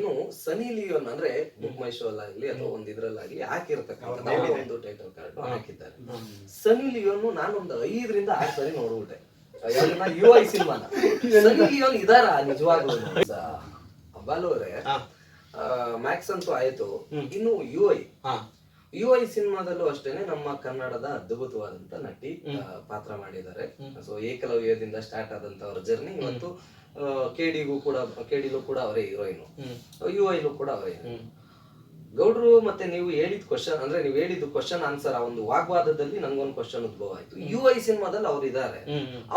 ಇನ್ನು ಸನಿ ಲಿಯೋನ್ ಅಂದ್ರೆ ಬುಕ್ ಮೈ ಶೋ ಅಲ್ಲಾಗ್ಲಿ ಅಥವಾ ಒಂದ್ ಇದ್ರಲ್ಲಾಗ್ಲಿ ಹಾಕಿರ್ತಕ್ಕಂಥ ಒಂದು ಟೈಟಲ್ ಕಾರ್ಡ್ ಹಾಕಿದ್ದಾರೆ. ಸನಿ ಲಿಯೋನ್ ನಾನೊಂದು ಐದರಿಂದ ಆರು ಸರಿ ನೋಡ್ಬಿಟ್ಟೆ. ಯು ಐ ಸಿನಿಮಾನ. ಸನಿ ಲಿಯೋನ್ ಇದಾರ ನಿಜವಾಗ್ಲೂ. ಅಬ್ಬಾಲೋರೆ ಮ್ಯಾಕ್ಸ್ ಅಂತೂ ಆಯ್ತು. ಇನ್ನು ಯು ಐ ಯು ಐ ಸಿನಿಮಾದಲ್ಲೂ ಅಷ್ಟೇನೆ ನಮ್ಮ ಕನ್ನಡದ ಅದ್ಭುತವಾದಂತ ನಟಿ ಪಾತ್ರ ಮಾಡಿದ್ದಾರೆ. ಸೊ ಏಕಲವ್ಯದಿಂದ ಸ್ಟಾರ್ಟ್ ಆದಂತ ಅವ್ರ ಜರ್ನಿ ಇವತ್ತು ಕೆಡಿಗೂ ಕೂಡ ಕೆಡಿಲೂ ಕೂಡ ಅವರೇ ಹೀರೋಯಿನ್ ಯು ಐಲೂ ಕೂಡ ಅವರೇ. ಗೌಡ್ರು ಮತ್ತೆ ನೀವು ಹೇಳಿದ ಕ್ವಶನ್ ಅಂದ್ರೆ ನೀವು ಹೇಳಿದ ಕ್ವಶನ್ ಆನ್ಸರ್ ಆ ಒಂದು ವಾಗ್ವಾದದಲ್ಲಿ ನಂಗೊಂದು ಕ್ವಶನ್ ಉದ್ಭವ ಆಯ್ತು. ಯು ಐ ಸಿನಿಮಾದಲ್ಲಿ ಅವ್ರು ಇದ್ದಾರೆ.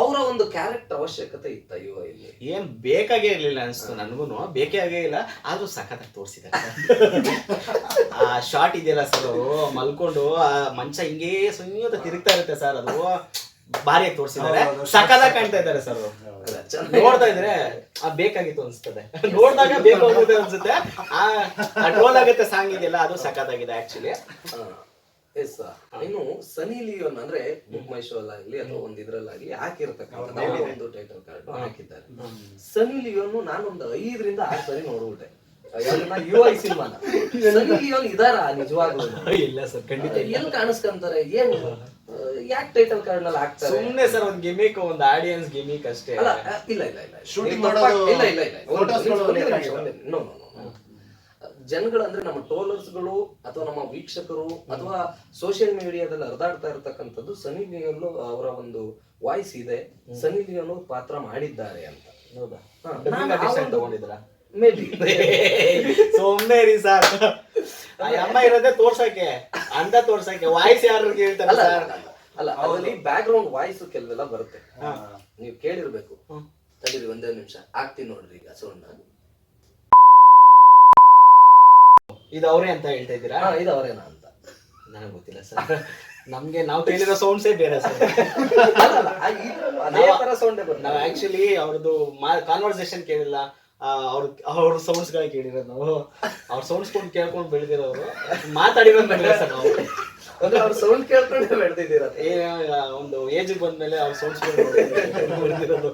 ಅವರ ಒಂದು ಕ್ಯಾರೆಕ್ಟರ್ ಅವಶ್ಯಕತೆ ಇತ್ತ ಯು ಐ ಏನ್ ಬೇಕಾಗೇ ಇರ್ಲಿಲ್ಲ ಅನ್ಸ್ತು ನನ್ಗೂನು. ಬೇಕೇ ಆಗೇ ಇಲ್ಲ ಆದ್ರೂ ಸಖತ್ತಾಗಿ ತೋರಿಸಿದ್ದಾರೆ. ಆ ಶಾರ್ಟ್ ಇದೆಯಲ್ಲ ಸರ್ ಮಲ್ಕೊಂಡು ಆ ಮಂಚ ಹಿಂಗೇ ಸುಮ್ಮನೆ ತಿರುಗ್ತಾ ಇರುತ್ತೆ ಸರ್ ಅದು. ಭಾರಿ ತೋರಿಸಿದ್ದಾರೆ. ಸಕದ ಕಾಣ್ತಾ ಇದ್ದಾರೆ ಸರ್ ನೋಡ್ತಾ ಇದ್ರೆ ಆ ಬೇಕಾಗಿತ್ತು ಅನ್ಸ್ತದೆ ನೋಡಿದಾಗ ಬೇಕಾಗುತ್ತೆ ಅನ್ಸುತ್ತೆ ಆ ಟ್ರೋಲ್ ಆಗುತ್ತೆ ಸಾಂಗ್ ಇದೆಯಲ್ಲ ಅದು ಸಕದಾಗಿದೆ ಆಕ್ಚುಲಿ ಎಸ್ ಇನ್ನು ಸನಿ ಲಿಯೋನ್ ಅಂದ್ರೆ ಬುಕ್ ಮೈ ಶೋ ಅಲ್ಲಾಗ್ಲಿ ಅಥವಾ ಒಂದ್ ಇದ್ರಲ್ಲಾಗ್ಲಿ ಹಾಕಿರ್ತಕ್ಕಂಥ ಒಂದು ಟೈಟಲ್ ಕಾರ್ಡ್ ಹಾಕಿದ್ದಾರೆ. ಸನಿ ಲಿಯೋನ್ ನಾನೊಂದು ಐದರಿಂದ ಆರು ಸರಿ ನೋಡ್ಬಿಟ್ಟೆ. ಯು ಐ ಸಿನಿಮಾನ ಸನಿ ಲಿಯೋನ್ ಇದಾರ? ನಿಜವಾಗ್ಲೂ? ಇಲ್ಲ ಸರ್ ಖಂಡಿತ ಎಲ್ಲಿ ಕಾಣಿಸ್ಕೊಂತಾರೆ? ಏನು? ಯಾಕೆ ಟೈಟಲ್ ಕಾರ್ಡ್ನಲ್ಲಿ ಹಾಕ್ತಾರೆ? ಸುಮ್ಮನೆ ಸರ್ ಒಂದು ಗಿಮಿಕ್ ಒಂದು ಆಡಿಯನ್ಸ್ ಗಿಮಿಕ್ ಅಷ್ಟೇ. ಅಲ್ಲ ಇಲ್ಲ ಇಲ್ಲ ಇಲ್ಲ. ಶೂಟಿಂಗ್ ಮಾಡೋದು- ಇಲ್ಲ ಇಲ್ಲ ಇಲ್ಲ. ಜನಗಳಂದ್ರೆ ನಮ್ಮ ಟ್ರೋಲರ್ಸ್ಗಳು ಅಥವಾ ನಮ್ಮ ವೀಕ್ಷಕರು ಅಥವಾ ಸೋಷಿಯಲ್ ಮೀಡಿಯಾದಲ್ಲಿ ಹರಿದಾಡ್ತಾ ಇರತಕ್ಕಂಥದ್ದು ಸನಿ ಲಿಯೋನ್ ಅವರ ಒಂದು ವಾಯ್ಸ್ ಇದೆ. ಸನಿ ಲಿಯೋನ್ ಪಾತ್ರ ಮಾಡಿದ್ದಾರೆ ಅಂತ. ಹೌದಾ? ತಗೊಂಡಿದ್ರಾ ಮೇ ಬಿ ಸುಮ್ನೆ ರೀ ಸರ್. ಅಮ್ಮ ಇರೋದೇ ತೋರ್ಸಕ್ಕೆ. ಅಂತ ತೋರ್ಸಕ್ಕೆ. ವಾಯ್ಸ್ ಯಾರು ಕೇಳ್ತಾರಲ್ಲ ಅಲ್ಲ ಸರ್? ಅಲ್ಲ, ಅದರಲ್ಲಿ ಬ್ಯಾಕ್ ಗ್ರೌಂಡ್ ವಾಯ್ಸ್ ಕೆಲವೆಲ್ಲ ಬರುತ್ತೆ. ನೀವು ಕೇಳಿರ್ಬೇಕು. ತಡೀರಿ ಒಂದೇ ನಿಮಿಷ. ಆಗ್ತೀನಿ ನೋಡ್ರಿ ಈಗ ಸೌಂಡ್ ಇದು ಅವರೇ ಅಂತ ಹೇಳ್ತಾ ಇದ್ದೀರಾ? ಇದು ಅವರೇನಾ ಅಂತ. ನನಗೆ ಗೊತ್ತಿಲ್ಲ ಸರ್. ನಮ್ಗೆ ನಾವು ಕೇಳಿರೋ ಸೌಂಡ್ಸೇ ಬೇರೆ ಸರ್. ಅದೇ ತರ ಸೌಂಡೇ ಬರುತ್ತೆ. ನಾವು ಆಕ್ಚುಲಿ ಅವ್ರದ್ದು ಕಾನ್ವರ್ಸೇಷನ್ ಕೇಳಿಲ್ಲ. ಅವ್ರ ಅವ್ರ ಸೌಂಡ್ಸ್ಗಳ ಕೇಳಿರೋದು ನಾವು. ಅವ್ರ ಸೌಂಡ್ಸ್ ಕೊಂಡು ಕೇಳ್ಕೊಂಡು ಬೆಳೆದಿರೋರು. ಮಾತಾಡಿರೋದು ಬೆಳೆದ ಸರ್ ನಾವು. ಅಂದ್ರೆ ಅವ್ರ ಸೌಂಡ್ ಕೇಳ್ಕೊಂಡು ಬೆಳೆದಿದ್ದೀರ? ಏ, ಒಂದು ಏಜ್ ಬಂದ್ಮೇಲೆ ಅವ್ರ ಸೌಂಡ್ಸ್ ಬೆಳೆದಿರೋದು.